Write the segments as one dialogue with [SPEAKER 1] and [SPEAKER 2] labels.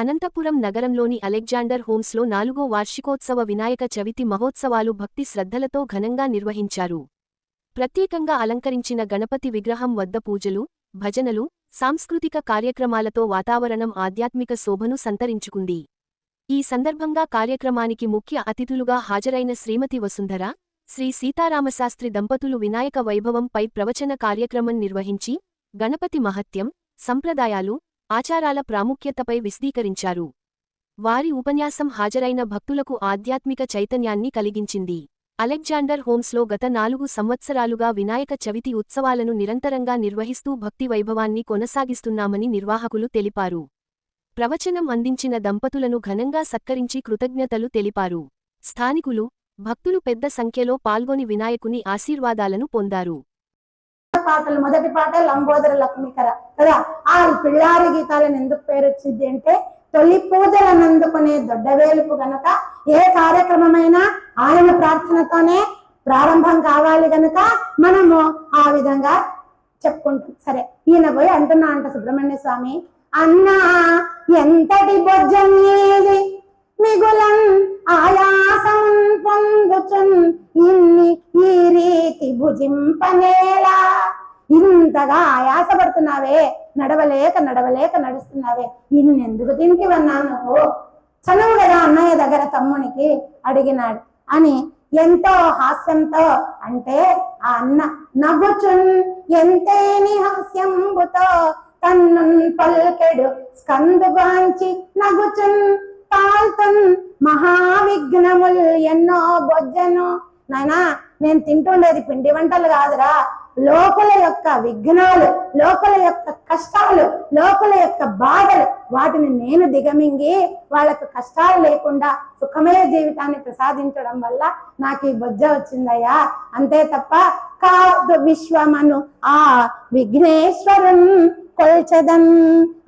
[SPEAKER 1] అనంతపురం నగరంలోని అలెగ్జాండర్ హోమ్స్లో నాలుగో వార్షికోత్సవ వినాయక చవితి మహోత్సవాలు భక్తి శ్రద్ధలతో ఘనంగా నిర్వహించారు. ప్రత్యేకంగా అలంకరించిన గణపతి విగ్రహం వద్ద పూజలు భజనలు సాంస్కృతిక కార్యక్రమాలతో వాతావరణం ఆధ్యాత్మిక శోభను సంతరించుకుంది. ఈ సందర్భంగా కార్యక్రమానికి ముఖ్య అతిథులుగా హాజరైన శ్రీమతి వసుంధర శ్రీ సీతారామశాస్త్రి దంపతులు వినాయక వైభవంపై ప్రవచన కార్యక్రమం నిర్వహించి గణపతి మహత్యం సంప్రదాయాలు ఆచారాల ప్రాముఖ్యతపై విశదీకరించారు. వారి ఉపన్యాసం హాజరైన భక్తులకు ఆధ్యాత్మిక చైతన్యాన్ని కలిగించింది. అలెగ్జాండర్ హోమ్స్లో గత నాలుగు సంవత్సరాలుగా వినాయక చవితి ఉత్సవాలను నిరంతరంగా నిర్వహిస్తూ భక్తి వైభవాన్ని కొనసాగిస్తున్నామని నిర్వాహకులు తెలిపారు. ప్రవచనం అందించిన దంపతులను ఘనంగా సత్కరించి కృతజ్ఞతలు తెలిపారు. స్థానికులు భక్తులు పెద్ద సంఖ్యలో పాల్గొని వినాయకుని ఆశీర్వాదాలను పొందారు.
[SPEAKER 2] పాటలు మొదటి పాట లంబోదర లక్ష్మీకర. కదా? ఆ పిల్లారి గీతాలను ఎందుకు పేరు వచ్చింది అంటే తొలి పూజలను అందుకునే దొడ్డవేలుపు గనక ఏ కార్యక్రమమైనా ఆయన ప్రార్థనతోనే ప్రారంభం కావాలి గనక మనము ఆ విధంగా చెప్పుకుంటాం. సరే ఈయన పోయి అంటున్నా అంట సుబ్రహ్మణ్య స్వామి అన్నా ఎంతటి బొజ్జం ఏది మిగులన్ ఆయాసం పొందుచున్ ఇన్ని ఈ రీతి భుజింపనేలా. ఇంతగా ఆయాసపడుతున్నావే నడవలేక నడవలేక నడుస్తున్నావే. ఇన్నెందుకు తింటివన్నా నువ్వు చనువు కదా అన్నయ్య దగ్గర తమ్మునికి అడిగినాడు. అని ఎంతో హాస్యంతో అంటే ఆ అన్న నవ్వుచున్ ఎంతేని హాస్యంబుతో? తన్నున్ పల్కెడు స్కందుగాంచి నగుచున్ తాల్తున్ మహావిఘ్నముల్ ఎన్నో బొజ్జను. నాయనా నేను తింటుండేది పిండి వంటలు కాదురా. లోపల యొక్క విఘ్నాలు లోపల యొక్క కష్టాలు లోపల యొక్క బాధలు వాటిని నేను దిగమింగి వాళ్ళకు కష్టాలు లేకుండా సుఖమయ జీవితాన్ని ప్రసాదించడం వల్ల నాకు ఈ బొజ్జ వచ్చిందయ్యా. అంతే తప్ప కాదు విశ్వమను. ఆ విఘ్నేశ్వరం కొల్చదన్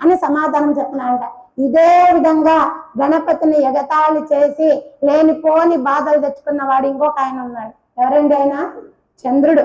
[SPEAKER 2] అని సమాధానం చెప్పినంట ఇదే విధంగా గణపతిని ఎగతాళి చేసి లేనిపోని బాధలు తెచ్చుకున్న వాడు ఇంకొక ఆయన ఉన్నాడు. ఎవరండి ఆయన? చంద్రుడు.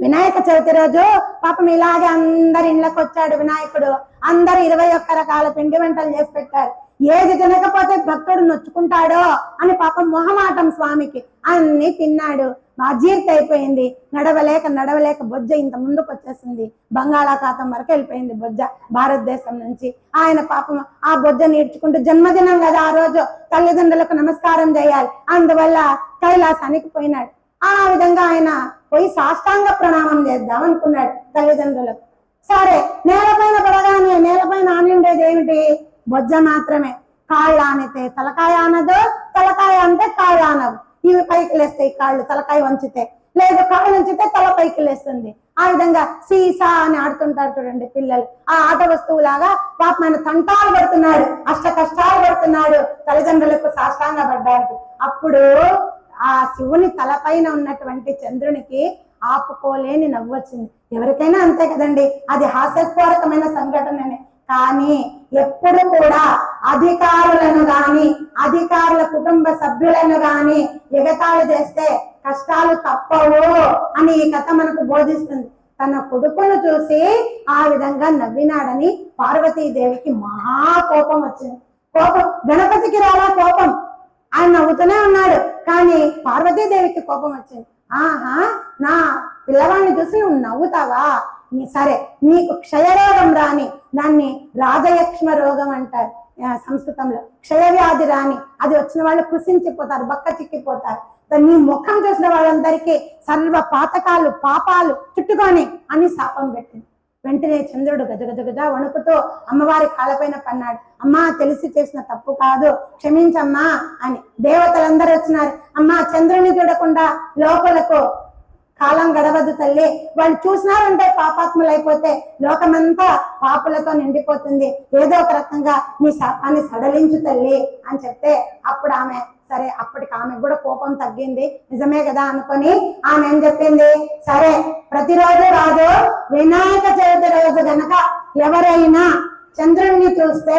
[SPEAKER 2] వినాయక చవితి రోజు పాపం ఇలాగే అందరి ఇళ్ళకి వచ్చాడు వినాయకుడు. అందరు ఇరవై ఒక్క రకాల పిండి వంటలు చేసి పెట్టారు. ఏది తినకపోతే భక్తుడు నొచ్చుకుంటాడో అని పాపం మొహమాటం స్వామికి అన్ని తిన్నాడు. అజీర్తి అయిపోయింది. నడవలేక నడవలేక బొజ్జ ఇంత ముందుకు వచ్చేసింది. బంగాళాఖాతం వరకు వెళ్ళిపోయింది బొజ్జ భారతదేశం నుంచి. ఆయన పాపం ఆ బొజ్జ నేర్చుకుంటూ జన్మదినం కదా ఆ రోజు తల్లిదండ్రులకు నమస్కారం చేయాలి. అందువల్ల కైలాసానికి పోయినాడు. ఆ విధంగా ఆయన పోయి సాష్టాంగ ప్రణామం చేద్దాం అనుకున్నాడు తల్లిదండ్రులకు. సరే నేలపైన పడగానే నేలపైన ఆనిండేది ఏమిటి? బొజ్జ మాత్రమే. కాళ్ళు ఆనితే తలకాయ ఆనదు తలకాయ అంటే కాళ్ళు ఆనవు. ఇవి పైకి లేస్తాయి కాళ్ళు తలకాయ వంచితే. లేదు కాళ్ళు ఉంచితే తల పైకి లేస్తుంది. ఆ విధంగా సీసా అని ఆడుతుంటారు చూడండి పిల్లలు. ఆ ఆట వస్తువులాగా పాప ఆయన తంటాలు పడుతున్నాడు అష్ట కష్టాలు పడుతున్నాడు తల్లిదండ్రులకు సాష్టాంగ పడ్డానికి అప్పుడు ఆ శివుని తలపైన ఉన్నటువంటి చంద్రునికి ఆపుకోలేని నవ్వు వచ్చింది. ఎవరికైనా అంతే కదండి. అది హాస్యస్ఫోరకమైన సంఘటననే. కానీ ఎప్పుడు కూడా అధికారులను గాని అధికారుల కుటుంబ సభ్యులను గాని ఎగతాళి చేస్తే కష్టాలు తప్పవు అని ఈ కథ మనకు బోధిస్తుంది. తన కొడుకును చూసి ఆ విధంగా నవ్వినాడని పార్వతీదేవికి మహా కోపం వచ్చింది. కోపం గణపతికి రాలా కోపం. ఆయన నవ్వుతూనే ఉన్నాడు కానీ పార్వతీదేవికి కోపం వచ్చింది. ఆహా నా పిల్లవాడిని చూసి నువ్వు నవ్వుతావా? సరే నీకు క్షయరోగం రాని దాన్ని రాజయక్ష్మ రోగం అంటారు సంస్కృతంలో. క్షయవ్యాధి రాని అది వచ్చిన వాళ్ళు కృషించిపోతారు బక్క చిక్కిపోతారు. నీ ముఖం చూసిన వాళ్ళందరికీ సర్వ పాతకాలు పాపాలు చుట్టుకొని అని శాపం పెట్టింది. వెంటనే చంద్రుడు గజ వణుకుతూ అమ్మవారి కాళ్ళపైన పన్నాడు. అమ్మా తెలిసి చేసిన తప్పు కాదు క్షమించమ్మా అని దేవతలందరూ వచ్చినారు. అమ్మా చంద్రుని చూడకుండా లోపలకు కాలం గడవదు తల్లి. వాళ్ళు చూసినారంటే పాపాత్ములు అయిపోతే లోకమంతా పాపులతో నిండిపోతుంది. ఏదో ఒక రకంగా నీ శాపాన్ని సడలించు తల్లి అని చెప్తే అప్పుడు ఆమె సరే అప్పటికి ఆమె కూడా కోపం తగ్గింది. నిజమే కదా అనుకొని ఆమె ఏం చెప్పింది? సరే ప్రతిరోజు రాదు వినాయక చవితి రోజు గనక ఎవరైనా చంద్రుడిని చూస్తే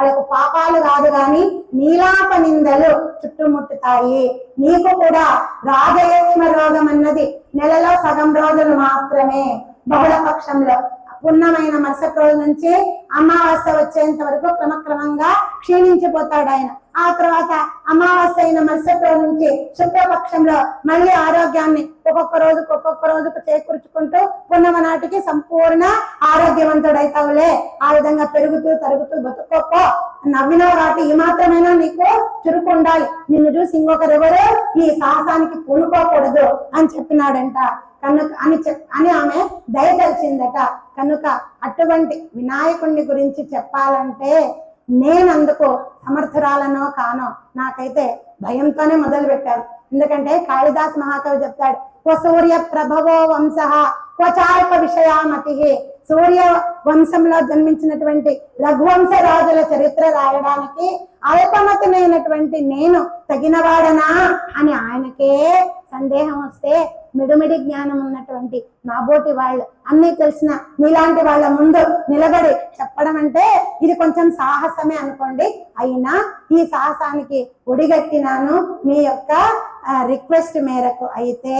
[SPEAKER 2] వాళ్ళకు పాపాలు కాదు గాని నీలాప నిందలు చుట్టుముట్టుతాయి. నీకు కూడా రాజయక్ష్మ రోగం అన్నది నెలలో సగం రోజులు మాత్రమే. బహుళ పక్షంలో పున్నమైన మరుసటి రోజు నుంచి అమావాస్య వచ్చేంత వరకు క్రమక్రమంగా క్షీణించిపోతాడు ఆయన. ఆ తర్వాత అమావాస్య అయిన మరుసటి నుంచి శుక్లపక్షంలో మళ్ళీ ఆరోగ్యాన్ని ఒక్కొక్క రోజుకు ఒక్కొక్క రోజుకు చేకూర్చుకుంటూ పున్నమ నాటికి సంపూర్ణ ఆరోగ్యవంతుడైతావులే. ఆ విధంగా పెరుగుతూ తరుగుతూ బతుకోపో నవ్విన వాటి ఈ మాత్రమైనా నీకు చురుకు ఉండాలి నిన్ను చూసి ఇంకొకరెవరు ఈ సాహసానికి పూనుకోకూడదు అని చెప్పినాడంట. కనుక అని చెప్ అని ఆమె దయతలిచిందట కనుక అటువంటి వినాయకుడిని గురించి చెప్పాలంటే నేను అందుకు సమర్థురాలనో కానో నాకైతే భయంతోనే మొదలు పెట్టాను ఎందుకంటే కాళిదాస్ మహాకవి చెప్తాడు ఓ సూర్య ప్రభవో వంశ క్వచాల్ప విషయామతి. సూర్య వంశంలో జన్మించినటువంటి రఘువంశ రాజుల చరిత్ర రాయడానికి అల్పమతమైనటువంటి నేను తగినవాడనా అని ఆయనకే సందేహం వస్తే మిడిమిడి జ్ఞానం ఉన్నటువంటి నాబోటి వాళ్ళు. అన్నీ తెలిసిన మీలాంటి వాళ్ళ ముందు నిలబడి చెప్పడం అంటే ఇది కొంచెం సాహసమే అనుకోండి. అయినా ఈ సాహసానికి ఒడిగట్టినాను మీ యొక్క రిక్వెస్ట్ మేరకు. అయితే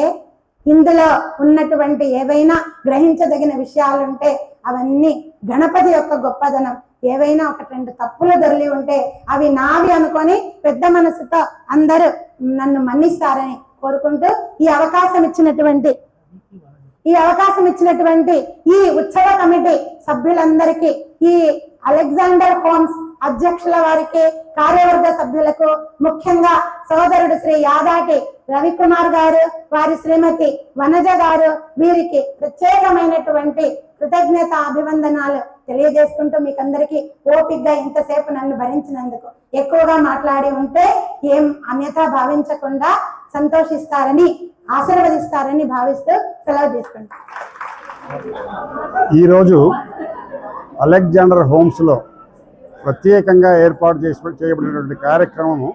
[SPEAKER 2] ఇందులో ఉన్నటువంటి ఏవైనా గ్రహించదగిన విషయాలుంటే అవన్నీ గణపతి యొక్క గొప్పదనం. ఏవైనా ఒక రెండు తప్పులు దొరికి ఉంటే అవి నావి అనుకొని పెద్ద మనసుతో అందరూ నన్ను మన్నిస్తారని కోరుకుంటూ ఈ అవకాశం ఇచ్చినటువంటి ఈ అవకాశం ఇచ్చినటువంటి ఈ ఉత్సవ కమిటీ సభ్యులందరికీ ఈ అలెగ్జాండర్ హోమ్స్ అధ్యక్షుల వారికి కార్యవర్గ సభ్యులకు ముఖ్యంగా సోదరుడు శ్రీ యాదాటి రవికుమార్ గారు వారి శ్రీమతి వనజ గారు వీరికి ప్రత్యేకమైనటువంటి కృతజ్ఞత అభివందనాలు తెలియజేసుకుంటూ మీకు అందరికీ ఓపిగ్గా ఇంతసేపు నన్ను భరించినందుకు. ఎక్కువగా మాట్లాడి ఉంటే ఏం అన్యథా భావించకుండా సంతోషిస్తారని ఆశీర్వదిస్తారని భావిస్తూ సెలవు తీసుకుంటాను.
[SPEAKER 3] ఈరోజు అలెగ్జాండర్ హోమ్స్లో ప్రత్యేకంగా ఏర్పాటు చేసి చేయబడినటువంటి కార్యక్రమము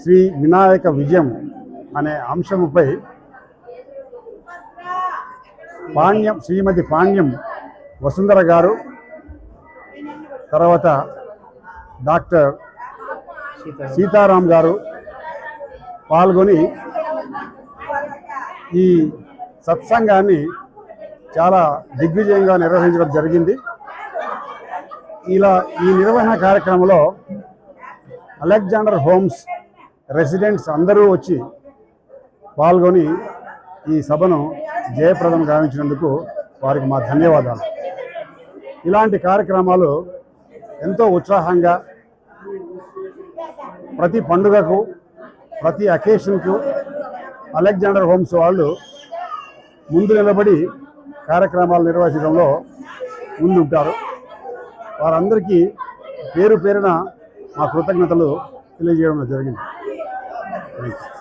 [SPEAKER 3] శ్రీ వినాయక విజయం అనే అంశముపై పాణ్యం శ్రీమతి పాణ్యం వసుంధర గారు తర్వాత డాక్టర్ సీతారాం గారు పాల్గొని ఈ సత్సంగాన్ని చాలా దిగ్విజయంగా నిర్వహించడం జరిగింది. ఇలా ఈ నిర్వహణ కార్యక్రమంలో అలెగ్జాండర్ హోమ్స్ రెసిడెంట్స్ అందరూ వచ్చి పాల్గొని ఈ సభను జయప్రదం గావించినందుకు వారికి మా ధన్యవాదాలు. ఇలాంటి కార్యక్రమాలు ఎంతో ఉత్సాహంగా ప్రతి పండుగకు ప్రతి అకేషన్కు అలెగ్జాండర్ హోమ్స్ వాళ్ళు ముందు నిలబడి కార్యక్రమాలు నిర్వహించడంలో ముందుంటారు. వారందరికీ పేరు పేరున మా కృతజ్ఞతలు తెలియజేయడం జరిగింది. Thank you